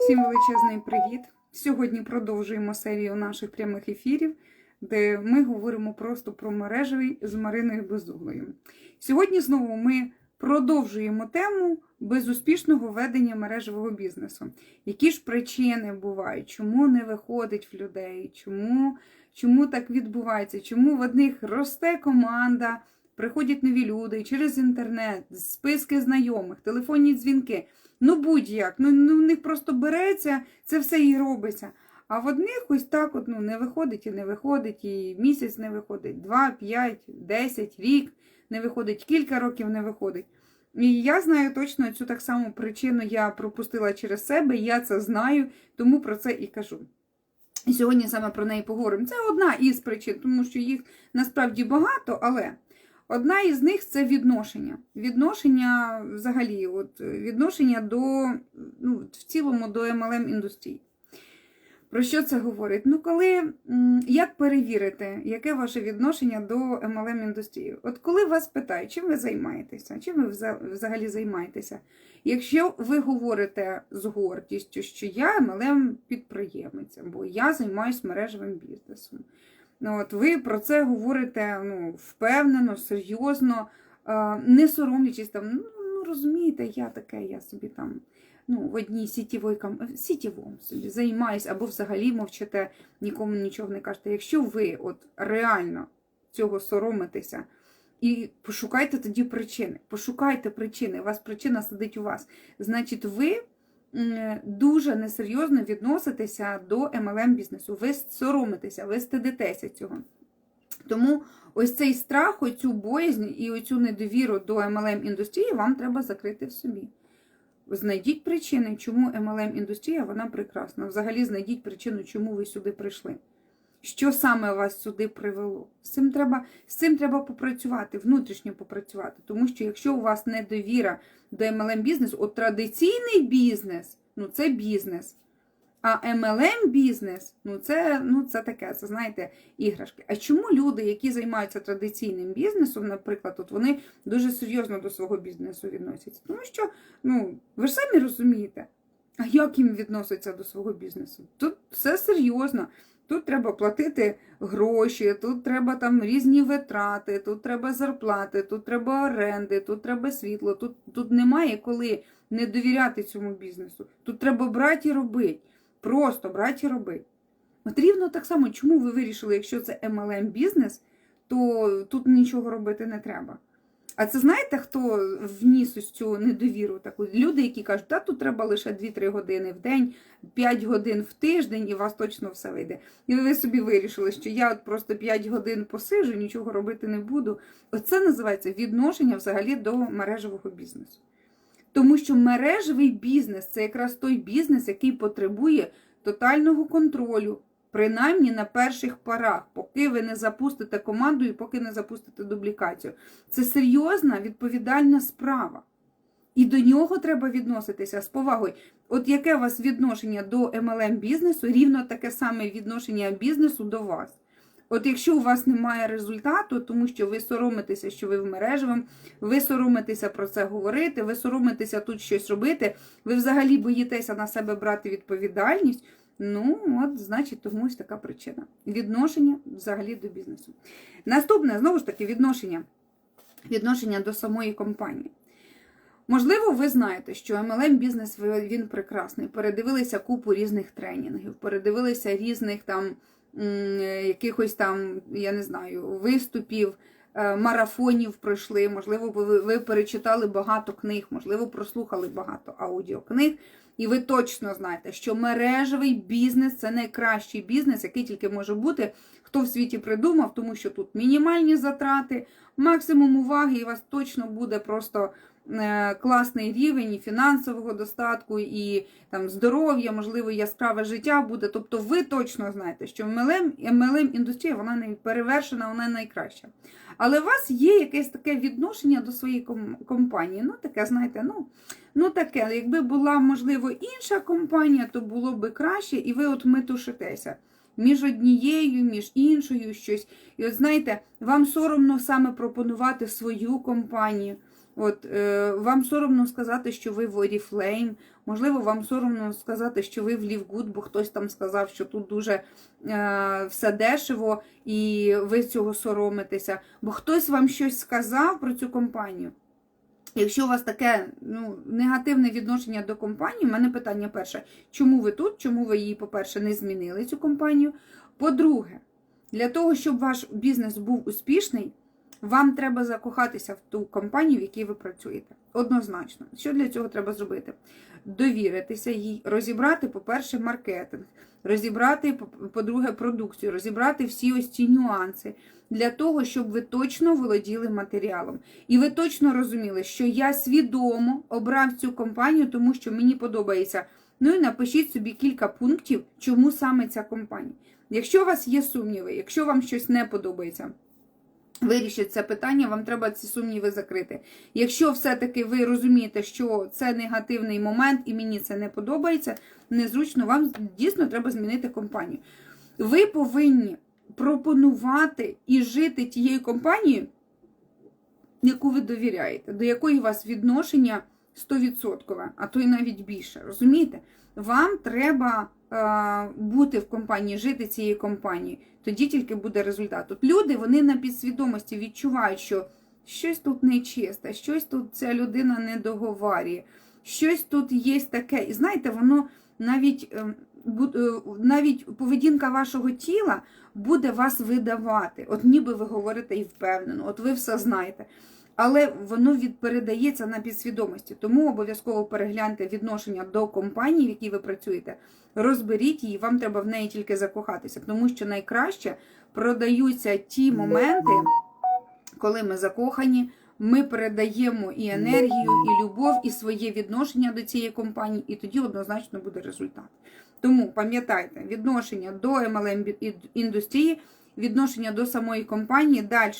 Всім величезний привіт! Сьогодні продовжуємо серію наших прямих ефірів, де ми говоримо просто про мережевий з Мариною Безуглою. Сьогодні знову ми продовжуємо тему безуспішного ведення мережевого бізнесу. Які ж причини бувають, чому не виходить в людей, чому, чому так відбувається, чому в одних росте команда, приходять нові люди через інтернет, списки знайомих, телефонні дзвінки. Ну, будь-як, ну, ну в них просто береться, це все і робиться. А в одних ось так от, ну, не виходить і не виходить, і місяць не виходить, два, п'ять, десять, рік не виходить, кілька років не виходить. І я знаю точно цю так саму причину я пропустила через себе, я це знаю, тому про це і кажу. І сьогодні саме про неї поговоримо. Це одна із причин, тому що їх насправді багато, але. Одна із них це відношення. Відношення взагалі, от, відношення до, ну, в цілому до MLM індустрії. Про що це говорить? Ну, коли, як перевірити, яке ваше відношення до MLM індустрії? От коли вас питають, чим ви займаєтеся, чим ви взагалі займаєтеся? Якщо ви говорите з гордістю, що я MLM підприємець, або я займаюся мережевим бізнесом. Ну, от Ви про це говорите ну, впевнено, серйозно, не соромлячись там, ну, ну розумієте, я таке, я собі там ну, в одній сітєвій сітєвому собі займаюся, або взагалі мовчите, нікому нічого не кажете. Якщо ви от реально цього соромитеся, і пошукайте тоді причини. Пошукайте причини, у вас причина сидить у вас. Значить, ви дуже несерйозно відноситеся до MLM бізнесу. Ви соромитеся, ви стидитеся цього. Тому ось цей страх, оцю боязнь і оцю недовіру до MLM індустрії вам треба закрити в собі. Знайдіть причини, чому MLM індустрія вона прекрасна. Взагалі знайдіть причину, чому ви сюди прийшли. Що саме вас сюди привело? З цим треба з цим треба попрацювати, внутрішньо попрацювати. Тому що якщо у вас недовіра до MLM бізнесу, от традиційний бізнес ну це бізнес. А MLM бізнес ну це ну це таке, це знаєте, іграшки. А чому люди, які займаються традиційним бізнесом, наприклад, от вони дуже серйозно до свого бізнесу відносяться? Тому що, ну, ви ж самі розумієте, а як їм відноситься до свого бізнесу? Тут все серйозно. Тут треба платити гроші, тут треба там різні витрати, тут треба зарплати, тут треба оренди, тут треба світло. Тут тут немає коли не довіряти цьому бізнесу. Тут треба брати і робити. Просто брати і робити. От рівно так само, чому ви вирішили, якщо це MLM бізнес, то тут нічого робити не треба. А це знаєте, хто вніс ось цю недовіру? Таку? Люди, які кажуть, та тут треба лише 2-3 години в день, 5 годин в тиждень, і у вас точно все вийде. І ви собі вирішили, що я от просто 5 годин посижу, нічого робити не буду. Оце називається відношення взагалі до мережевого бізнесу. Тому що мережевий бізнес це якраз той бізнес, який потребує тотального контролю. Принаймні на перших парах, поки ви не запустите команду і поки не запустите дублікацію. Це серйозна відповідальна справа. І до нього треба відноситися з повагою. От яке у вас відношення до MLM бізнесу, рівно таке саме відношення бізнесу до вас. От якщо у вас немає результату, тому що ви соромитеся, що ви в мережевому, ви соромитеся про це говорити, ви соромитеся тут щось робити, ви взагалі боїтеся на себе брати відповідальність. Ну, от, значить, тому ось така причина. Відношення взагалі до бізнесу. Наступне, знову ж таки, відношення, відношення до самої компанії. Можливо, ви знаєте, що MLM бізнес він прекрасний. Передивилися купу різних тренінгів, передивилися різних там якихось там, я не знаю, виступів, е, марафонів пройшли. Можливо, ви, перечитали багато книг, можливо, прослухали багато аудіокниг. І ви точно знаєте, що мережевий бізнес це найкращий бізнес, який тільки може бути, хто в світі придумав, тому що тут мінімальні затрати, максимум уваги, і вас точно буде просто класний рівень і фінансового достатку, і там здоров'я, можливо, яскраве життя буде. Тобто ви точно знаєте, що MLM, MLM індустрія вона не перевершена, вона найкраща. Але у вас є якесь таке відношення до своєї компанії. Ну, таке, знаєте, ну, ну таке, якби була, можливо, інша компанія, то було б краще, і ви от метушитеся. Між однією, між іншою щось. І от знаєте, вам соромно саме пропонувати свою компанію. От, е, Вам соромно сказати, що ви в Oriflame, Можливо, вам соромно сказати, що ви в Лівгуд, бо хтось там сказав, що тут дуже е, все дешево, і ви цього соромитеся, бо хтось вам щось сказав про цю компанію. Якщо у вас таке ну, негативне відношення до компанії, у мене питання перше: чому ви тут? Чому ви її, по-перше, не змінили цю компанію? По-друге, для того, щоб ваш бізнес був успішний, вам треба закохатися в ту компанію, в якій ви працюєте. Однозначно. Що для цього треба зробити? Довіритися їй, розібрати, по-перше, маркетинг, розібрати, по-друге, продукцію, розібрати всі ось ці нюанси для того, щоб ви точно володіли матеріалом. І ви точно розуміли, що я свідомо обрав цю компанію, тому що мені подобається. Ну і напишіть собі кілька пунктів, чому саме ця компанія. Якщо у вас є сумніви, якщо вам щось не подобається, вирішіть це питання, вам треба ці сумніви закрити. Якщо все-таки ви розумієте, що це негативний момент і мені це не подобається, незручно, вам дійсно треба змінити компанію. Ви повинні пропонувати і жити тією компанією, яку ви довіряєте, до якої у вас відношення 100%, а то й навіть більше. Розумієте? Вам треба е, бути в компанії, жити цією компанією, тоді тільки буде результат. От люди вони на підсвідомості відчувають, що щось тут нечисте, щось тут ця людина не договарює, щось тут є таке. І знаєте, воно навіть. Е, навіть поведінка вашого тіла буде вас видавати. От ніби ви говорите і впевнено, от ви все знаєте. Але воно передається на підсвідомості. Тому обов'язково перегляньте відношення до компанії, в якій ви працюєте, розберіть її, вам треба в неї тільки закохатися, тому що найкраще продаються ті моменти, коли ми закохані. Ми передаємо і енергію, і любов, і своє відношення до цієї компанії, і тоді однозначно буде результат. Тому пам'ятайте, відношення до MLM індустрії, відношення до самої компанії, далі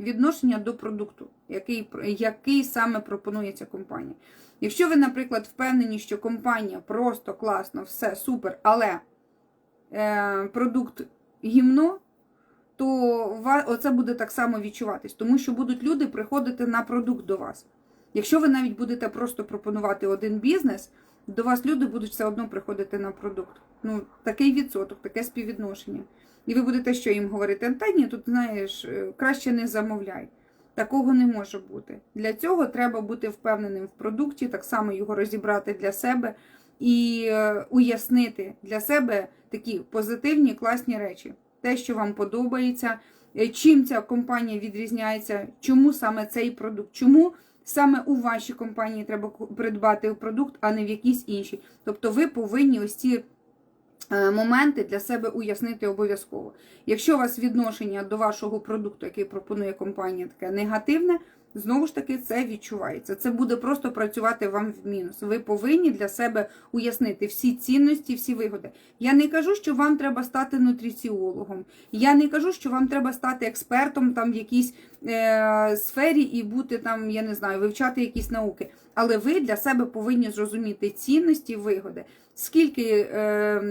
відношення до продукту, який, який саме пропонує ця компанія. Якщо ви, наприклад, впевнені, що компанія просто класно, все супер, але е, продукт гімно, то оце буде так само відчуватись, тому що будуть люди приходити на продукт до вас. Якщо ви навіть будете просто пропонувати один бізнес, до вас люди будуть все одно приходити на продукт. Ну, такий відсоток, таке співвідношення. І ви будете що їм говорити? Та ні, тут знаєш, е, краще не замовляй. Такого не може бути. Для цього треба бути впевненим в продукті, так само його розібрати для себе і е, уяснити для себе такі позитивні, класні речі. Те, що вам подобається, е, чим ця компанія відрізняється, чому саме цей продукт, чому саме у вашій компанії треба придбати продукт, а не в якійсь іншій. Тобто ви повинні ось ці моменти для себе уяснити обов'язково. Якщо у вас відношення до вашого продукту, який пропонує компанія, таке негативне, Знову ж таки, це відчувається. Це буде просто працювати вам в мінус. Ви повинні для себе уяснити всі цінності, всі вигоди. Я не кажу, що вам треба стати нутриціологом. Я не кажу, що вам треба стати експертом там в якійсь е, сфері і бути там, я не знаю, вивчати якісь науки. Але ви для себе повинні зрозуміти цінності, вигоди скільки е,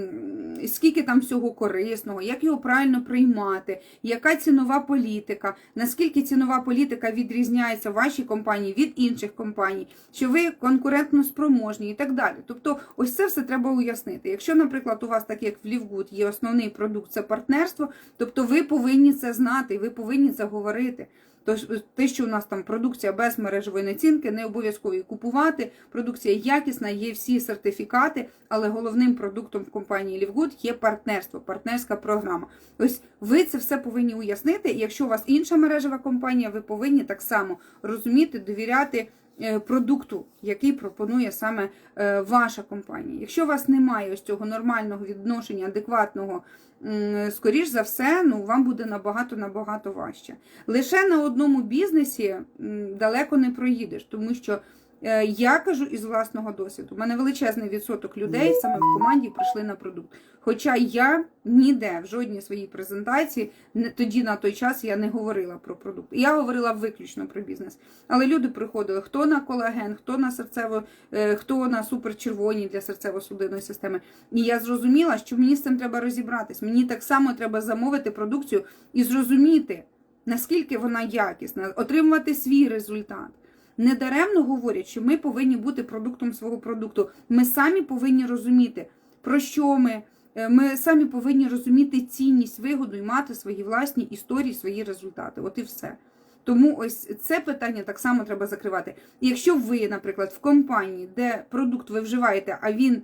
скільки там всього корисного, як його правильно приймати, яка цінова політика, наскільки цінова політика відрізняється вашій компанії від інших компаній, що ви конкурентно спроможні і так далі. Тобто, ось це все треба уяснити. Якщо, наприклад, у вас, так як в Лівгуд, є основний продукт це партнерство, тобто ви повинні це знати, ви повинні це говорити. Тож те, що у нас там продукція без мережевої націнки, не обов'язково купувати. Продукція якісна, є всі сертифікати, але головним продуктом в компанії Лівгуд є партнерство, партнерська програма. Ось ви це все повинні уяснити. Якщо у вас інша мережева компанія, ви повинні так само розуміти, довіряти. Е, продукту, який пропонує саме е, ваша компанія. Якщо у вас немає ось цього нормального відношення, адекватного, скоріш за все, ну вам буде набагато-набагато важче. Лише на одному бізнесі далеко не проїдеш, тому що я кажу із власного досвіду. У мене величезний відсоток людей саме в команді прийшли на продукт. Хоча я ніде в жодній своїй презентації тоді на той час я не говорила про продукт. Я говорила виключно про бізнес. Але люди приходили хто на колаген, хто на серцево, е, хто на суперчервоні для серцево-судинної системи. І я зрозуміла, що мені з цим треба розібратись. Мені так само треба замовити продукцію і зрозуміти, наскільки вона якісна, отримувати свій результат. Недаремно говорять, що ми повинні бути продуктом свого продукту. Ми самі повинні розуміти, про що ми. Е, Ми самі повинні розуміти цінність, вигоду і мати свої власні історії, свої результати. От і все. Тому ось це питання так само треба закривати. І якщо ви, наприклад, в компанії, де продукт ви вживаєте, а він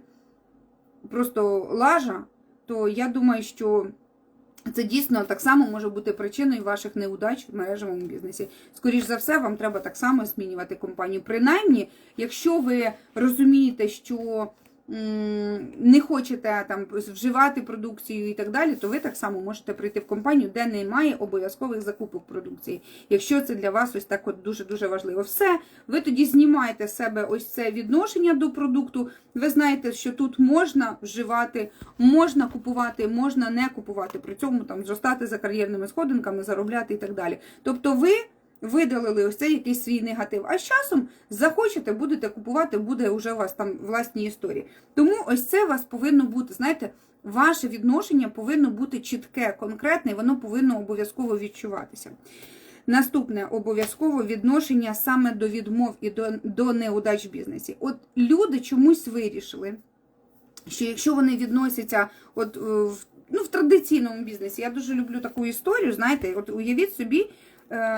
просто лажа, то я думаю, що це дійсно так само може бути причиною ваших неудач в мережевому бізнесі. Скоріше за все, вам треба так само змінювати компанію. Принаймні, якщо ви розумієте, що не хочете там вживати продукцію і так далі, то ви так само можете прийти в компанію, де немає обов'язкових закупок продукції. Якщо це для вас ось так от дуже дуже важливо, все ви тоді знімаєте з себе ось це відношення до продукту. Ви знаєте, що тут можна вживати, можна купувати, можна не купувати. При цьому там зростати за кар'єрними сходинками, заробляти і так далі. Тобто, ви. Видалили ось цей якийсь свій негатив. А з часом захочете, будете купувати, буде вже у вас там власні історії. Тому ось це у вас повинно бути, знаєте, ваше відношення повинно бути чітке, конкретне, і воно повинно обов'язково відчуватися. Наступне обов'язково відношення саме до відмов і до, до неудач в бізнесі. От люди чомусь вирішили, що якщо вони відносяться от, е, в, ну, в традиційному бізнесі, я дуже люблю таку історію, знаєте, от уявіть собі,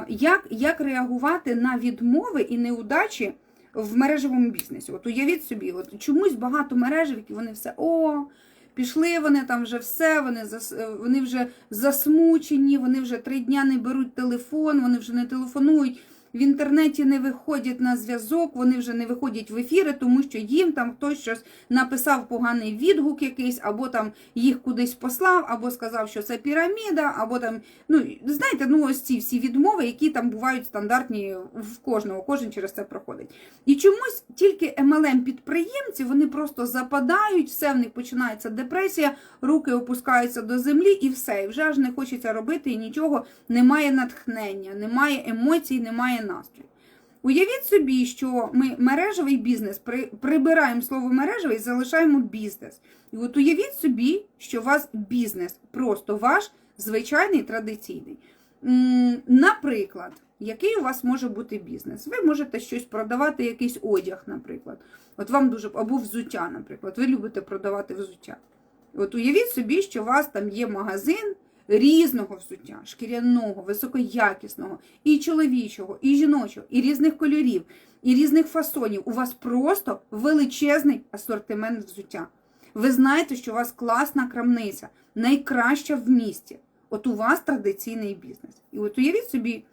як, як реагувати на відмови і неудачі в мережевому бізнесі. От уявіть собі, от чомусь багато мережевиків, вони все о. Пішли вони там вже все, вони зас... е, вони вже засмучені, вони вже три дня не беруть телефон, вони вже не телефонують, в інтернеті не виходять на зв'язок, вони вже не виходять в ефіри, тому що їм там хтось щось написав поганий відгук якийсь, або там їх кудись послав, або сказав, що це піраміда, або там, ну знаєте, ну ось ці всі відмови, які там бувають стандартні в кожного, кожен через це проходить. І чомусь тільки MLM підприємці вони просто западають, все в них починається депресія, руки опускаються до землі і все. І вже аж не хочеться робити і нічого, немає натхнення, немає емоцій, немає настрою. Уявіть собі, що ми мережевий бізнес при, прибираємо слово мережевий, залишаємо бізнес. І от уявіть собі, що у вас бізнес, просто ваш звичайний традиційний. Наприклад, який у вас може бути бізнес? Ви можете щось продавати, якийсь одяг, наприклад. От вам дуже або взуття, наприклад. Ви любите продавати взуття. От уявіть собі, що у вас там є магазин різного взуття, шкіряного, високоякісного, і чоловічого, і жіночого, і різних кольорів, і різних фасонів. У вас просто величезний асортимент взуття. Ви знаєте, що у вас класна крамниця, найкраща в місті. От у вас традиційний бізнес. І от уявіть собі,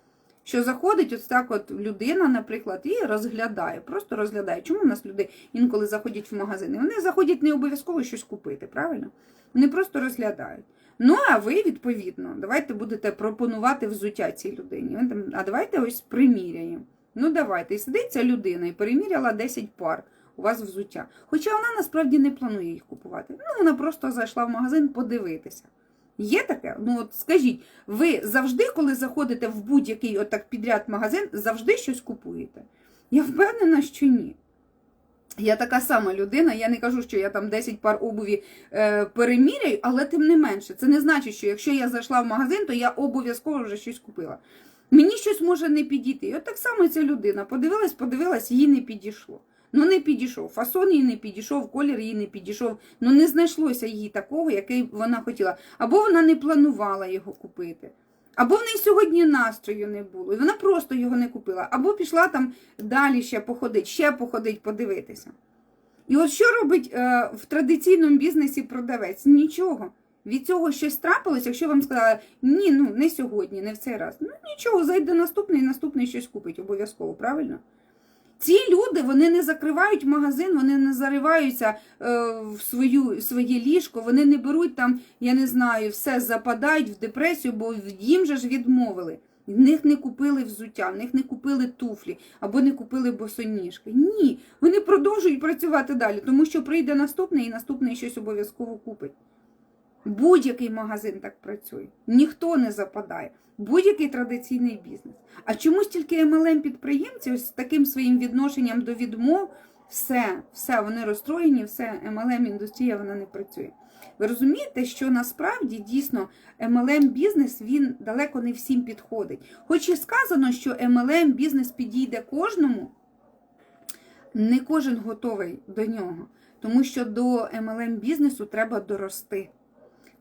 що заходить ось так от людина, наприклад, і розглядає, просто розглядає. Чому в нас люди інколи заходять в магазини? Вони заходять не обов'язково щось купити, правильно? Вони просто розглядають. Ну, а ви, відповідно, давайте будете пропонувати взуття цій людині. А давайте ось приміряємо. Ну, давайте. І сидить ця людина і переміряла 10 пар у вас взуття. Хоча вона насправді не планує їх купувати. Ну, вона просто зайшла в магазин подивитися. Є таке? Ну от скажіть, ви завжди, коли заходите в будь-який отак підряд магазин, завжди щось купуєте? Я впевнена, що ні. Я така сама людина, я не кажу, що я там 10 пар обуві е, переміряю, але тим не менше, це не значить, що якщо я зайшла в магазин, то я обов'язково вже щось купила. Мені щось може не підійти. І от так само ця людина подивилась, подивилась, їй не підійшло. Ну не підійшов. Фасон їй не підійшов, колір їй не підійшов. Ну не знайшлося їй такого, який вона хотіла. Або вона не планувала його купити. Або в неї сьогодні настрою не було, і вона просто його не купила. Або пішла там далі ще походить, ще походить, подивитися. І от що робить е, в традиційному бізнесі продавець? Нічого. Від цього щось трапилось, якщо вам сказали, ні, ну не сьогодні, не в цей раз. Ну нічого, зайде наступний, і наступний щось купить обов'язково, правильно? Ці люди вони не закривають магазин, вони не зариваються е, в свою, своє ліжко, вони не беруть там, я не знаю, все западають в депресію, бо їм же ж відмовили. В них не купили взуття, в них не купили туфлі або не купили босоніжки. Ні, вони продовжують працювати далі, тому що прийде наступний і наступний щось обов'язково купить. Будь-який магазин так працює, ніхто не западає. Будь-який традиційний бізнес. А чомусь тільки MLM підприємці ось з таким своїм відношенням до відмов все, все, вони розстроєні, все, MLM індустрія вона не працює. Ви розумієте, що насправді дійсно MLM бізнес він далеко не всім підходить. Хоч і сказано, що MLM бізнес підійде кожному, не кожен готовий до нього. Тому що до MLM бізнесу треба дорости.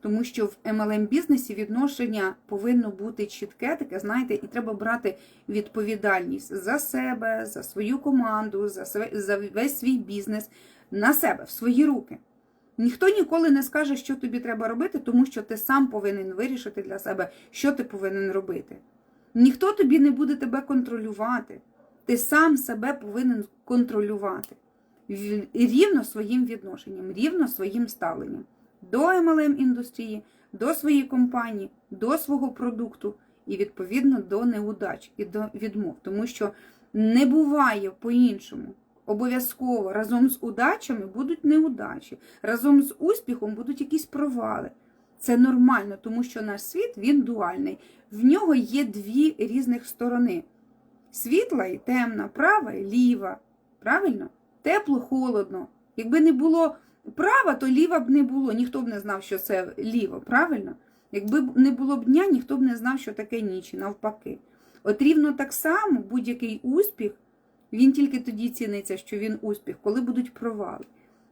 Тому що в MLM бізнесі відношення повинно бути чітке, таке, знаєте, і треба брати відповідальність за себе, за свою команду, за, весь свій бізнес на себе, в свої руки. Ніхто ніколи не скаже, що тобі треба робити, тому що ти сам повинен вирішити для себе, що ти повинен робити. Ніхто тобі не буде тебе контролювати. Ти сам себе повинен контролювати рівно своїм відношенням, рівно своїм ставленням до MLM індустрії, до своєї компанії, до свого продукту і відповідно до неудач і до відмов, тому що не буває по-іншому. Обов'язково разом з удачами будуть неудачі, разом з успіхом будуть якісь провали. Це нормально, тому що наш світ він дуальний. В нього є дві різних сторони: світла і темна, права і ліва. Правильно? Тепло, холодно. Якби не було права, то ліва б не було. Ніхто б не знав, що це ліво, правильно? Якби не було б дня, ніхто б не знав, що таке ніч, навпаки. От рівно так само будь-який успіх, він тільки тоді ціниться, що він успіх, коли будуть провали.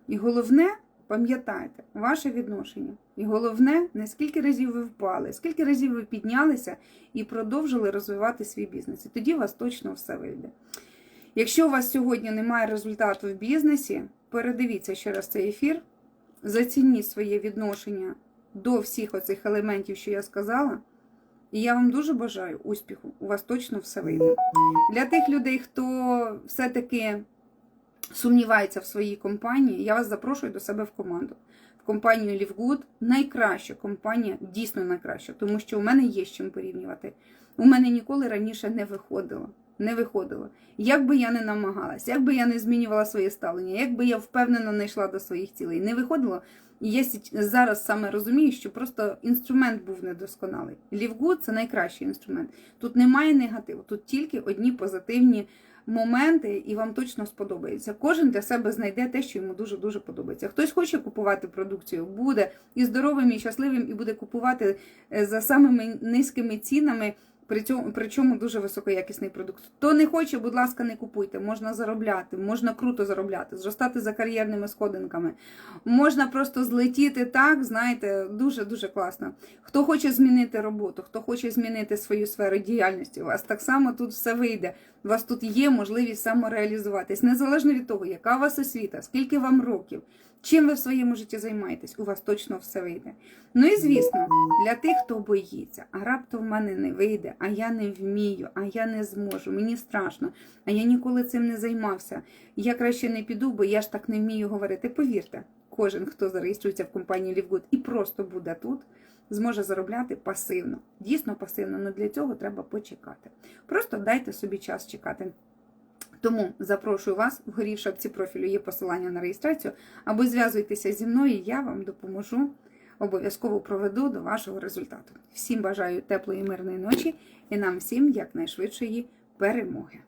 І головне, пам'ятайте, ваше відношення. І головне, не скільки разів ви впали, скільки разів ви піднялися і продовжили розвивати свій бізнес. І тоді у вас точно все вийде. Якщо у вас сьогодні немає результату в бізнесі, передивіться ще раз цей ефір, зацініть своє відношення до всіх оцих елементів, що я сказала. І я вам дуже бажаю успіху. У вас точно все вийде. Для тих людей, хто все-таки сумнівається в своїй компанії, я вас запрошую до себе в команду. В компанію Лівгуд найкраща компанія, дійсно найкраща, тому що у мене є з чим порівнювати. У мене ніколи раніше не виходило. Не виходило. Як би я не намагалась, як би я не змінювала своє ставлення, як би я впевнено не йшла до своїх цілей, не виходило. І я зараз саме розумію, що просто інструмент був недосконалий. Лівгуд це найкращий інструмент. Тут немає негативу, тут тільки одні позитивні моменти, і вам точно сподобається. Кожен для себе знайде те, що йому дуже дуже подобається. Хтось хоче купувати продукцію, буде і здоровим, і щасливим, і буде купувати е, за самими низькими цінами. При цьому, причому дуже високоякісний продукт. Хто не хоче, будь ласка, не купуйте. Можна заробляти, можна круто заробляти, зростати за кар'єрними сходинками. Можна просто злетіти так, знаєте, дуже дуже класно. Хто хоче змінити роботу, хто хоче змінити свою сферу діяльності, у вас так само тут все вийде. У вас тут є можливість самореалізуватись, незалежно від того, яка у вас освіта, скільки вам років, чим ви в своєму житті займаєтесь, у вас точно все вийде. Ну і звісно, для тих, хто боїться, а раптом в мене не вийде, а я не вмію, а я не зможу, мені страшно, а я ніколи цим не займався. Я краще не піду, бо я ж так не вмію говорити. Повірте, кожен, хто зареєструється в компанії Лівгуд і просто буде тут, зможе заробляти пасивно. Дійсно пасивно, але для цього треба почекати. Просто дайте собі час чекати. Тому запрошую вас, вгорі в шапці профілю є посилання на реєстрацію, або зв'язуйтеся зі мною, я вам допоможу, обов'язково проведу до вашого результату. Всім бажаю теплої мирної ночі і нам всім якнайшвидшої перемоги.